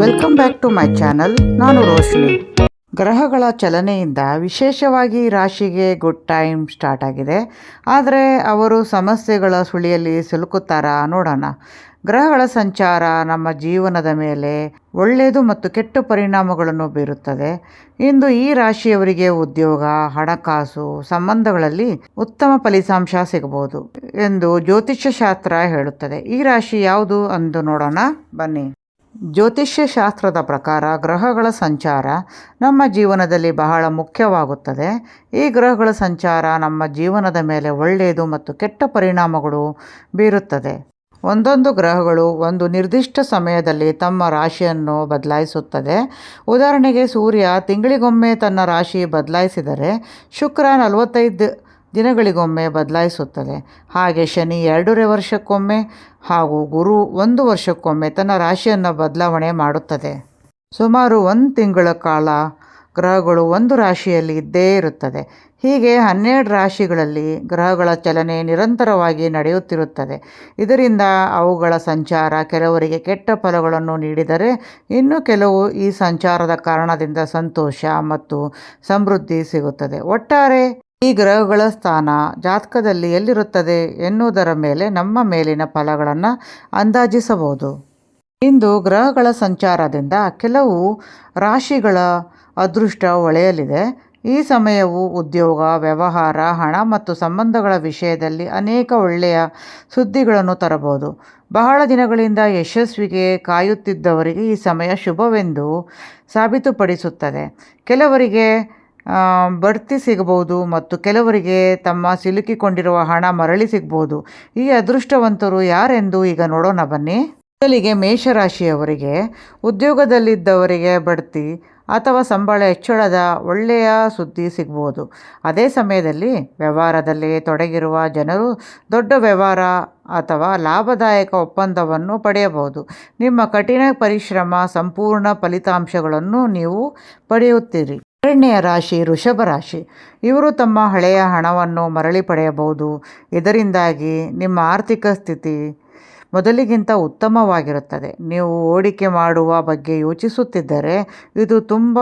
Welcome back to my channel ನಾನು ರೋಶ್ನಿ. ಗ್ರಹಗಳ ಚಲನೆಯಿಂದ ವಿಶೇಷವಾಗಿ ರಾಶಿಗೆ ಗುಡ್ ಟೈಮ್ ಸ್ಟಾರ್ಟ್ ಆಗಿದೆ. ಆದರೆ ಅವರು ಸಮಸ್ಯೆಗಳ ಸುಳಿಯಲ್ಲಿ ಸಿಲುಕುತ್ತಾರಾ ನೋಡೋಣ. ಗ್ರಹಗಳ ಸಂಚಾರ ನಮ್ಮ ಜೀವನದ ಮೇಲೆ ಒಳ್ಳೆಯದು ಮತ್ತು ಕೆಟ್ಟ ಪರಿಣಾಮಗಳನ್ನು ಬೀರುತ್ತದೆ. ಇಂದು ಈ ರಾಶಿಯವರಿಗೆ ಉದ್ಯೋಗ, ಹಣಕಾಸು ಸಂಬಂಧಗಳಲ್ಲಿ ಉತ್ತಮ ಫಲಿತಾಂಶ ಸಿಗಬಹುದು ಎಂದು ಜ್ಯೋತಿಷ್ಯ ಶಾಸ್ತ್ರ ಹೇಳುತ್ತದೆ. ಈ ರಾಶಿ ಯಾವುದು ಅಂದು ನೋಡೋಣ. ಬನ್ನಿ. ಜ್ಯೋತಿಷ್ಯ ಶಾಸ್ತ್ರದ ಪ್ರಕಾರ ಗ್ರಹಗಳ ಸಂಚಾರ ನಮ್ಮ ಜೀವನದಲ್ಲಿ ಬಹಳ ಮುಖ್ಯವಾಗುತ್ತದೆ. ಈ ಗ್ರಹಗಳ ಸಂಚಾರ ನಮ್ಮ ಜೀವನದ ಮೇಲೆ ಒಳ್ಳೆಯದು ಮತ್ತು ಕೆಟ್ಟ ಪರಿಣಾಮಗಳು ಬೀರುತ್ತದೆ. ಒಂದೊಂದು ಗ್ರಹಗಳು ಒಂದು ನಿರ್ದಿಷ್ಟ ಸಮಯದಲ್ಲಿ ತಮ್ಮ ರಾಶಿಯನ್ನು ಬದಲಾಯಿಸುತ್ತದೆ. ಉದಾಹರಣೆಗೆ ಸೂರ್ಯ ತಿಂಗಳಿಗೊಮ್ಮೆ ತನ್ನ ರಾಶಿ ಬದಲಾಯಿಸಿದರೆ ಶುಕ್ರ ನಲವತ್ತೈದು ದಿನಗಳಿಗೊಮ್ಮೆ ಬದಲಾಯಿಸುತ್ತದೆ. ಹಾಗೆ ಶನಿ ಎರಡೂವರೆ ವರ್ಷಕ್ಕೊಮ್ಮೆ ಹಾಗೂ ಗುರು ಒಂದು ವರ್ಷಕ್ಕೊಮ್ಮೆ ತನ್ನ ರಾಶಿಯನ್ನು ಬದಲಾವಣೆ ಮಾಡುತ್ತದೆ. ಸುಮಾರು ಒಂದು ತಿಂಗಳ ಕಾಲ ಗ್ರಹಗಳು ಒಂದು ರಾಶಿಯಲ್ಲಿ ಇದ್ದೇ ಇರುತ್ತದೆ. ಹೀಗೆ ಹನ್ನೆರಡು ರಾಶಿಗಳಲ್ಲಿ ಗ್ರಹಗಳ ಚಲನೆ ನಿರಂತರವಾಗಿ ನಡೆಯುತ್ತಿರುತ್ತದೆ. ಇದರಿಂದ ಅವುಗಳ ಸಂಚಾರ ಕೆಲವರಿಗೆ ಕೆಟ್ಟ ಫಲಗಳನ್ನು ನೀಡಿದರೆ ಇನ್ನು ಕೆಲವು ಈ ಸಂಚಾರದ ಕಾರಣದಿಂದ ಸಂತೋಷ ಮತ್ತು ಸಮೃದ್ಧಿ ಸಿಗುತ್ತದೆ. ಒಟ್ಟಾರೆ ಈ ಗ್ರಹಗಳ ಸ್ಥಾನ ಜಾತಕದಲ್ಲಿ ಎಲ್ಲಿರುತ್ತದೆ ಎನ್ನುವುದರ ಮೇಲೆ ನಮ್ಮ ಮೇಲಿನ ಫಲಗಳನ್ನು ಅಂದಾಜಿಸಬಹುದು. ಇಂದು ಗ್ರಹಗಳ ಸಂಚಾರದಿಂದ ಕೆಲವು ರಾಶಿಗಳ ಅದೃಷ್ಟ ಒಳೆಯಲಿದೆ. ಈ ಸಮಯವು ಉದ್ಯೋಗ, ವ್ಯವಹಾರ, ಹಣ ಮತ್ತು ಸಂಬಂಧಗಳ ವಿಷಯದಲ್ಲಿ ಅನೇಕ ಒಳ್ಳೆಯ ಸುದ್ದಿಗಳನ್ನು ತರಬಹುದು. ಬಹಳ ದಿನಗಳಿಂದ ಯಶಸ್ವಿಗೆ ಕಾಯುತ್ತಿದ್ದವರಿಗೆ ಈ ಸಮಯ ಶುಭವೆಂದು ಸಾಬೀತುಪಡಿಸುತ್ತದೆ. ಕೆಲವರಿಗೆ ಬಡ್ತಿ ಸಿಗಬಹುದು ಮತ್ತು ಕೆಲವರಿಗೆ ತಮ್ಮ ಸಿಲುಕಿಕೊಂಡಿರುವ ಹಣ ಮರಳಿ ಸಿಗ್ಬೋದು ಈ ಅದೃಷ್ಟವಂತರು ಯಾರೆಂದು ಈಗ ನೋಡೋಣ ಬನ್ನಿ. ಮೊದಲಿಗೆ ಮೇಷರಾಶಿಯವರಿಗೆ, ಉದ್ಯೋಗದಲ್ಲಿದ್ದವರಿಗೆ ಬಡ್ತಿ ಅಥವಾ ಸಂಬಳ ಹೆಚ್ಚಳದ ಒಳ್ಳೆಯ ಸುದ್ದಿ ಸಿಗ್ಬೋದು ಅದೇ ಸಮಯದಲ್ಲಿ ವ್ಯವಹಾರದಲ್ಲಿ ತೊಡಗಿರುವ ಜನರು ದೊಡ್ಡ ವ್ಯವಹಾರ ಅಥವಾ ಲಾಭದಾಯಕ ಒಪ್ಪಂದವನ್ನು ಪಡೆಯಬಹುದು. ನಿಮ್ಮ ಕಠಿಣ ಪರಿಶ್ರಮ, ಸಂಪೂರ್ಣ ಫಲಿತಾಂಶಗಳನ್ನು ನೀವು ಪಡೆಯುತ್ತೀರಿ. ಎರಡನೆಯ ರಾಶಿ ಋಷಭ ರಾಶಿ. ಇವರು ತಮ್ಮ ಹಳೆಯ ಹಣವನ್ನು ಮರಳಿ ಪಡೆಯಬಹುದು. ಇದರಿಂದಾಗಿ ನಿಮ್ಮ ಆರ್ಥಿಕ ಸ್ಥಿತಿ ಮೊದಲಿಗಿಂತ ಉತ್ತಮವಾಗಿರುತ್ತದೆ. ನೀವು ಹೂಡಿಕೆ ಮಾಡುವ ಬಗ್ಗೆ ಯೋಚಿಸುತ್ತಿದ್ದರೆ ಇದು ತುಂಬ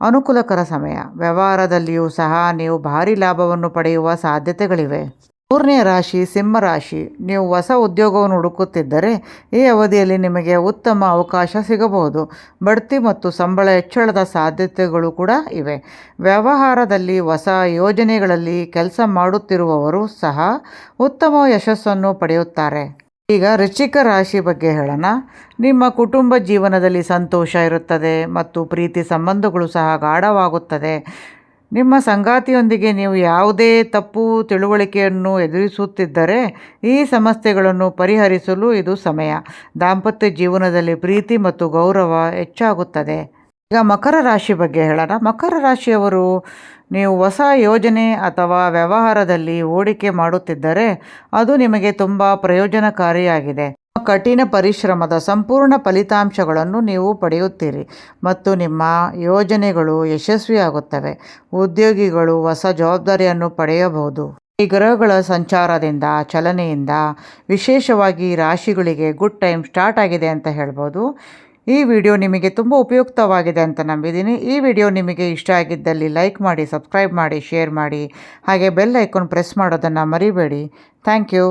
ಅನುಕೂಲಕರ ಸಮಯ. ವ್ಯವಹಾರದಲ್ಲಿಯೂ ಸಹ ನೀವು ಭಾರಿ ಲಾಭವನ್ನು ಪಡೆಯುವ ಸಾಧ್ಯತೆಗಳಿವೆ. ಮೂರನೇ ರಾಶಿ ಸಿಂಹರಾಶಿ ನೀವು ಹೊಸ ಉದ್ಯೋಗವನ್ನು ಹುಡುಕುತ್ತಿದ್ದರೆ ಈ ಅವಧಿಯಲ್ಲಿ ನಿಮಗೆ ಉತ್ತಮ ಅವಕಾಶ ಸಿಗಬಹುದು. ಬಡ್ತಿ ಮತ್ತು ಸಂಬಳ ಹೆಚ್ಚಳದ ಸಾಧ್ಯತೆಗಳು ಕೂಡ ಇವೆ. ವ್ಯವಹಾರದಲ್ಲಿ ಹೊಸ ಯೋಜನೆಗಳಲ್ಲಿ ಕೆಲಸ ಮಾಡುತ್ತಿರುವವರು ಸಹ ಉತ್ತಮ ಯಶಸ್ಸನ್ನು ಪಡೆಯುತ್ತಾರೆ. ಈಗ ಋಚಿಕ ರಾಶಿ ಬಗ್ಗೆ ಹೇಳೋಣ. ನಿಮ್ಮ ಕುಟುಂಬ ಜೀವನದಲ್ಲಿ ಸಂತೋಷ ಇರುತ್ತದೆ ಮತ್ತು ಪ್ರೀತಿ ಸಂಬಂಧಗಳು ಸಹ ಗಾಢವಾಗುತ್ತದೆ. ನಿಮ್ಮ ಸಂಗಾತಿಯೊಂದಿಗೆ ನೀವು ಯಾವುದೇ ತಪ್ಪು ತಿಳುವಳಿಕೆಯನ್ನು ಎದುರಿಸುತ್ತಿದ್ದರೆ ಈ ಸಮಸ್ಯೆಗಳನ್ನು ಪರಿಹರಿಸಲು ಇದು ಸಮಯ. ದಾಂಪತ್ಯ ಜೀವನದಲ್ಲಿ ಪ್ರೀತಿ ಮತ್ತು ಗೌರವ ಹೆಚ್ಚಾಗುತ್ತದೆ. ಈಗ ಮಕರ ರಾಶಿ ಬಗ್ಗೆ ಹೇಳೋಣ. ಮಕರ ರಾಶಿಯವರು ನೀವು ಹೊಸ ಯೋಜನೆ ಅಥವಾ ವ್ಯವಹಾರದಲ್ಲಿ ಹೂಡಿಕೆ ಮಾಡುತ್ತಿದ್ದರೆ ಅದು ನಿಮಗೆ ತುಂಬ ಪ್ರಯೋಜನಕಾರಿಯಾಗಿದೆ. ಕಠಿಣ ಪರಿಶ್ರಮದ ಸಂಪೂರ್ಣ ಫಲಿತಾಂಶಗಳನ್ನು ನೀವು ಪಡೆಯುತ್ತೀರಿ ಮತ್ತು ನಿಮ್ಮ ಯೋಜನೆಗಳು ಯಶಸ್ವಿಯಾಗುತ್ತವೆ. ಉದ್ಯೋಗಿಗಳು ಹೊಸ ಜವಾಬ್ದಾರಿಯನ್ನು ಪಡೆಯಬಹುದು. ಈ ಗ್ರಹಗಳ ಸಂಚಾರದಿಂದ, ಚಲನೆಯಿಂದ, ವಿಶೇಷವಾಗಿ ರಾಶಿಗಳಿಗೆ ಗುಡ್ ಟೈಮ್ ಸ್ಟಾರ್ಟ್ ಆಗಿದೆ ಅಂತ ಹೇಳ್ಬೋದು. ಈ ವಿಡಿಯೋ ನಿಮಗೆ ತುಂಬ ಉಪಯುಕ್ತವಾಗಿದೆ ಅಂತ ನಂಬಿದ್ದೀನಿ. ಈ ವಿಡಿಯೋ ನಿಮಗೆ ಇಷ್ಟ ಆಗಿದ್ದಲ್ಲಿ ಲೈಕ್ ಮಾಡಿ ಸಬ್ಸ್ಕ್ರೈಬ್ ಮಾಡಿ ಶೇರ್ ಮಾಡಿ, ಹಾಗೆ ಬೆಲ್ ಐಕಾನ್ ಪ್ರೆಸ್ ಮಾಡೋದನ್ನು ಮರಿಬೇಡಿ. Thank you